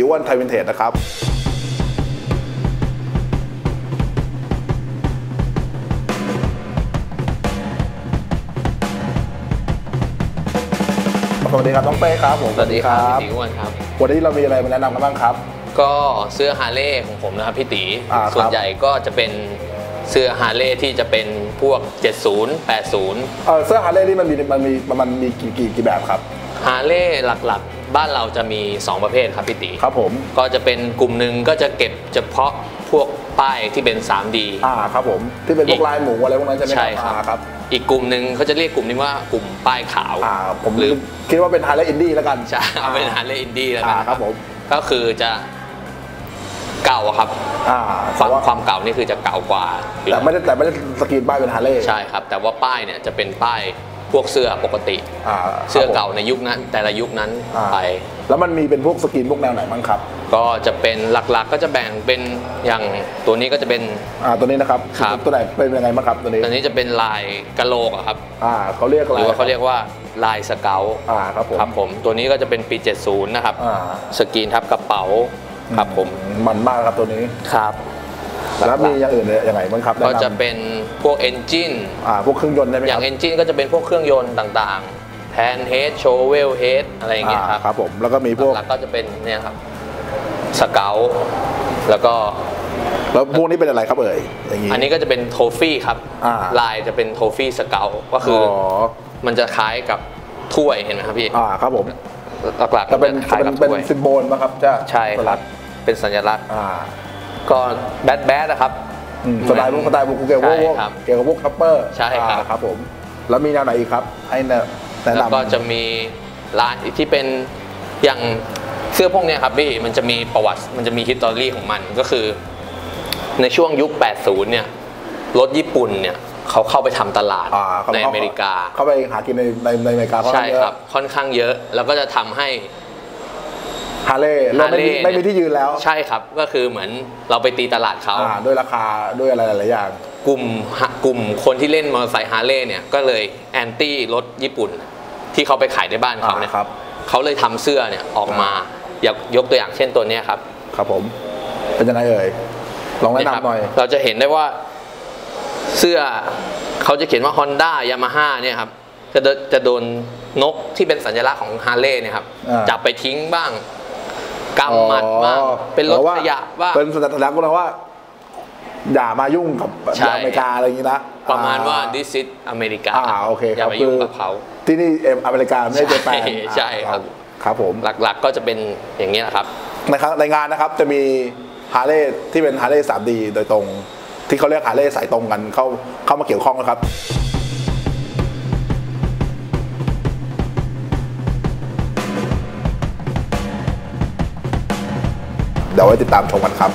ตีอ้วนไทยวินเทจนะครับสวัสดีครับน้องเป้ครับผมสวัสดีครับพี่ตีอ้วนครับ วันนี้เรามีอะไรมาแนะนำกันบ้างครับ ก็เสื้อฮาร์เลย์ของผมนะครับพี่ตีอ่าครับส่วนใหญ่ก็จะเป็นเสื้อฮาร์เลย์ที่จะเป็นพวก 70 80เออเสื้อฮาร์เลย์นี่มันมีมันมีมันมีกี่กี่กี่แบบครับฮาร์เลย์หลักๆ บ้านเราจะมี 2 ประเภทครับพี่ตีครับผมก็จะเป็นกลุ่มหนึ่งก็จะเก็บเฉพาะพวกป้ายที่เป็น 3D อ่าครับผมที่เป็นพอีวกกลายหมูอะไรพวกนั้นใช่ไหมใช่ครับอ่าครับ อีกกลุ่มหนึ่งเขาจะเรียกกลุ่มนี้ว่ากลุ่มป้ายขาวอ่าผมหรือคิดว่าเป็นฮาร์เลย์อินดี้แล้วกันจะเอาเป็นฮาร์เลย์อินดี้แล้วกัอ่านครับผมก็คือจะเก่าอะครับอ่าความแต่ว่าความเก่านี่คือจะเก่ากว่าอยู่แต่แล้วไม่ได้แต่ไม่ได้สกรีนป้ายเป็นฮาร์เลย์ใช่ครับ แต่ว่าป้ายเนี่ยจะเป็นป้าย พวกเสื้อปกติ อ่าเสื้อครับผมเก่าในยุคนั้น แต่ละยุคนั้นอ่าไป แล้วมันมีเป็นพวกสกรีนพวกแนวไหนบ้างครับก็จะเป็นหลักๆก็จะแบ่งเป็นอย่างตัวนี้ก็จะเป็น อ่าตัวนี้นะครับครับ ตัวไหนเป็นยังไงบ้างครับตัวนี้ตัวนี้จะเป็นลายกะโหลกอะครับอ่าเขาเรียกอะหไรรือว่าเขาเรียกว่าลายสเกลอ่าครับผมครับผมตัวนี้ก็จะเป็นปี 70 นะครับ อ่าสกรีนทับกระเป๋าครับผม มันมากครับตัวนี้ ครับ แล้วมีอย่างอื่นยังไงบ้างครับก็แนนำจะเป็นพวกเอนจินอ่าพวกเครื่องยนต์ได้ไหมอคย่ารังบเอนจินก็จะเป็นพวกเครื่องยนต์ต่างๆแพนเฮดโชเวลเฮดอะไรอย่างเงี้ยครับครับผมแล้วก็มีพวกหลักๆก็จะเป็นเนี่ยครับสเกลแล้วก็แล้วพวกนี้เป็นอะไรครับเอ่ยอย่างนี้อันนี้ก็จะเป็นโทฟี่ครับอ่าลายจะเป็นโทฟี่สเกลก็คืออมันจะคล้ายกับถ้วยเห็นไหมครับพี่อ่าครับผมหลักๆก็จะเป็นคล้ายเป็กับนเป็นถ้วยซิมโบลป่ะครับจะใช่ครับเป็นสัญลักษณ์อ่า ก็แบดแบดนะครับอืมสไตล์พวกสไตล์พวกเกี่ยวกับพวกใช่ครับเกี่ยวกับพวกคัพเปอร์ใช่ครับ อ่าครับผม แล้วมีแนวไหนอีกครับ ให้แนะแนะแล้วนำ ก็จะมีลายที่เป็นอย่างเสื้อพวกเนี้ยครับพี่มันจะมีประวัติมันจะมีฮิสตอรี่ของมันก็คือ ในช่วงยุค 80 เนี่ยรถญี่ปุ่นเนี่ยเขาเข้าไปทำตลาดอ่าเขาในอเมริกา เข้าไปหากินในในในอเมริกาเพราะใช่เยอะ ครับค่อนข้างเยอะแล้วก็จะทำให้ ฮาร์เลย์เราไม่มี Harley ไม่มีที่ยืนแล้ว ใช่ครับ ก็คือเหมือนเราไปตีตลาดเขา อ่าด้วยราคาด้วยอะไรหลายๆอย่าง กลุ่มฮะกลุ่มคนที่เล่นมอเตอร์ไซค์ฮาร์เลย์เนี่ยก็เลยแอนตี้รถญี่ปุ่น ที่เขาไปขายในบ้านเขาเนี่ยอ่าครับ เขาเลยทำเสื้อเนี่ยออกมาอยากยกตัวอย่างเช่นตัวเนี้ยครับครับผม เป็นยังไงเอ่ย ลองแนะเยครับนำหน่อย เราจะเห็นได้ว่าเสื้อเขาจะเขียนว่า Honda Yamaha เนี่ยครับจะโดนจะโดนนกที่เป็นสัญลักษณ์ของฮาร์เลย์เนี่ยครับอ่า จับไปทิ้งบ้าง กำหมัดบ้างอ๋อเป็นรถแปลว่าขยะบ้างเป็นสัญลักษณ์ก็ว่า อย่ามายุ่งกับใช่ อเมริกาอะไรอย่างนี้นะประมาณว่าอ่ this is อเมริกาอ่าโอเคอคย่ารับไปยุ่งกับเขา ที่นี่เอ็มอเมริกาไม่ใช่เจแปนใช่ใช่ครับ ครับผม หลักๆก็จะเป็นอย่างนี้ยนะครับ นะครับในงานนะครับจะมีฮาร์เลย์ที่เป็นฮาร์เลย์ 3D โดยตรง ที่เขาเรียกฮาร์เลย์สายตรงกันเข้าเข้ามาเกี่ยวข้องนะครับ เดี๋ยวไว้ติดตามชมกันครับ